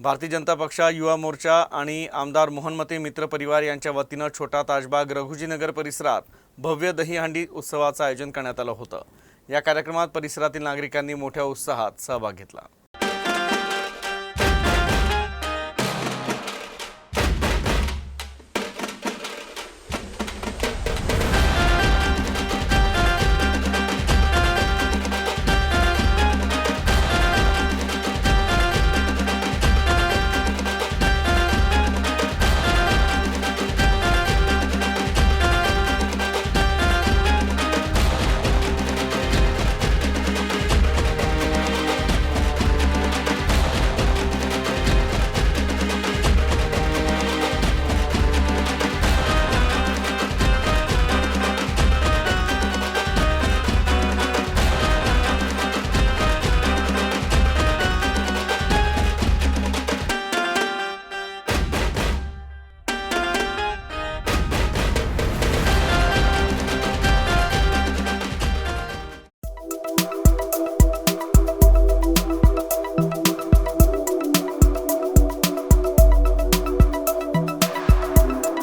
भारतीय जनता पक्षा युवा मोर्चा आणि आमदार मोहनमते मित्र परिवार यांच्या वतीनं छोटा ताजबाग रघुजीनगर परिसरात भव्य दहीहंडी उत्सवाचं आयोजन करण्यात आलं होतं. या कार्यक्रमात परिसरातील नागरिकांनी मोठ्या उत्साहात सहभाग घेतला.